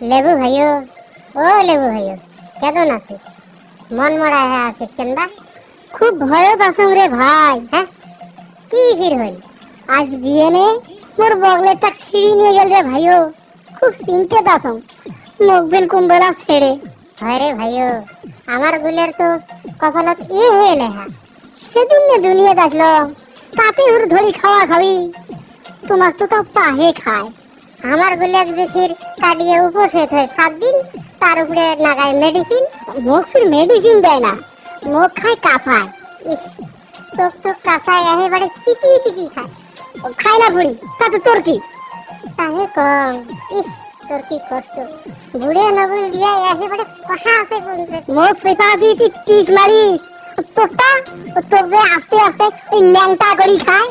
লেবু ভাইও, ও লেবু ভাইও, কেমন আছিস? মন মরা হয়ে আছিস কেনবা? খুব ভয়ত আছুম রে ভাই হ্যাঁ? কি ফির হইল আজ বিয়ে নে মোর বগলে তাক নিয়ে গেল রে ভাইও, খুব চিন্তিত আছুম মুখ বিল কুম্বেলা ছেড়ে। হয় রে ভাইও, আমার গুলের তো কপালত ই হয়ে লেহা, সেদিন নে দুনিয়াতে আসলো তাতে ওর ধরি খাওয়া খাবি, তোমার তো তাও পাহে খায়। আমার গুলের দেখির কাটিয়ে উপসেট হয় সাত দিন, তার উপরে লাগায় মেডিসিন মুখ মেডিসিন দেয় না, মুখ খায় কাঁপায় ইস তোক তো কাঁচায় একেবারে চিকি চিকি খায়। খায় না বুড়ি তা তো তোর কি? তাহে কম, ইস, তোর কি কষ্ট? বুড়ে নবুল দিয়া একেবারে কষা আছে মুখ পেপা দিয়ে টিস মারিস, তোরটা, তোর আস্তে আস্তে ওই ন্যাংটা করি খায়।